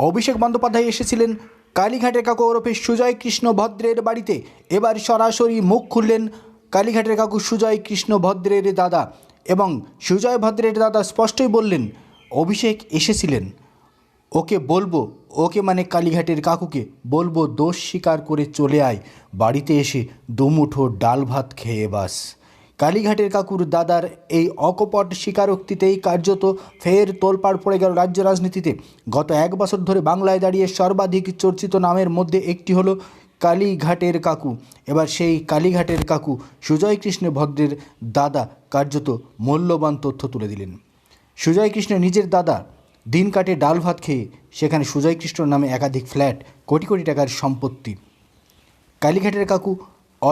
অভিষেক বন্দ্যোপাধ্যায় এসেছিলেন কালীঘাটের কাকু ওরফে সুজয় কৃষ্ণ ভদ্রের বাড়িতে। এবার সরাসরি মুখ খুললেন কালীঘাটের কাকু সুজয় কৃষ্ণ ভদ্রের দাদা এবং সুজয় ভদ্রের দাদা স্পষ্টই বললেন, অভিষেক এসেছিলেন। ওকে বলব, ওকে মানে কালীঘাটের কাকুকে বলব, দোষ স্বীকার করে চলে আয়। বাড়িতে এসে দুমুঠো ডাল ভাত খেয়ে বাস। কালীঘাটের কাকুর দাদার এই অকপট স্বীকারোক্তিতেই কার্যত ফের তোলপাড় পড়ে গেল রাজ্য রাজনীতিতে। গত এক বছর ধরে বাংলায় দাঁড়িয়ে সর্বাধিক চর্চিত নামের মধ্যে একটি হলো কালীঘাটের কাকু। এবার সেই কালীঘাটের কাকু সুজয় কৃষ্ণ ভদ্রের দাদা কার্যত মূল্যবান তথ্য তুলে দিলেন। সুজয় কৃষ্ণ নিজের দাদা, দিন কাটে ডাল ভাত খেয়ে, সেখানে সুজয় কৃষ্ণর নামে একাধিক ফ্ল্যাট, কোটি কোটি টাকার সম্পত্তি। কালীঘাটের কাকু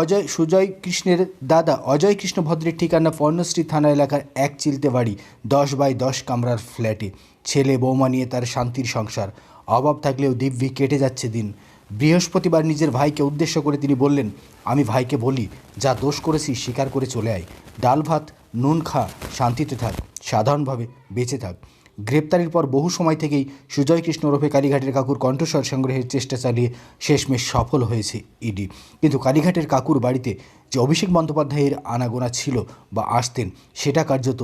অজয় সুজয় কৃষ্ণের দাদা। অজয় কৃষ্ণ ভদ্রের ঠিকানা পর্ণশ্রী থানা এলাকার এক চিলতে বাড়ি, দশ বাই দশ কামরার ফ্ল্যাটে। ছেলে বৌমা নিয়ে তার শান্তির সংসার। অভাব থাকলেও দিব্যি কেটে যাচ্ছে দিন। বৃহস্পতিবার নিজের ভাইকে উদ্দেশ্য করে তিনি বললেন, আমি ভাইকে বলি, যা দোষ করেছি স্বীকার করে চলে আয়। ডাল ভাত, নুন খা, শান্তিতে থাক। সাধারণভাবে বেঁচে থাক। গ্রেপ্তারির পর বহু সময় থেকেই সুজয় কৃষ্ণ ওরফে কালীঘাটের কাকুর কণ্ঠস্বর সংগ্রহের চেষ্টা চালিয়ে শেষমেশ সফল হয়েছে ইডি। কিন্তু কালীঘাটের কাকুর বাড়িতে যে অভিষেক বন্দ্যোপাধ্যায়ের আনাগোনা ছিল বা আসতেন, সেটা কার্যত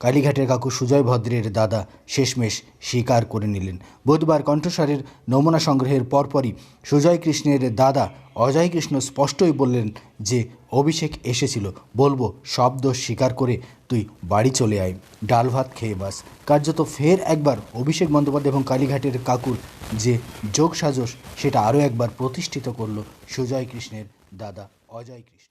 কালীঘাটের কাকু সুজয় ভদ্রের দাদা শেষমেশ স্বীকার করে নিলেন। বুধবার কণ্ঠস্বরের নমুনা সংগ্রহের পরপরই সুজয় কৃষ্ণের দাদা অজয় কৃষ্ণ স্পষ্টই বললেন যে, অভিষেক এসেছিল। বলব সব দোষ স্বীকার করে তুই বাড়ি চলে আয়। ডাল ভাত খেয়ে বাস। কার্যত ফের একবার অভিষেক বন্দ্যোপাধ্যায় এবং কালীঘাটের কাকুর যে যোগ সাজস সেটা আরও একবার প্রতিষ্ঠিত করল সুজয় কৃষ্ণের দাদা অজয় কৃষ্ণ।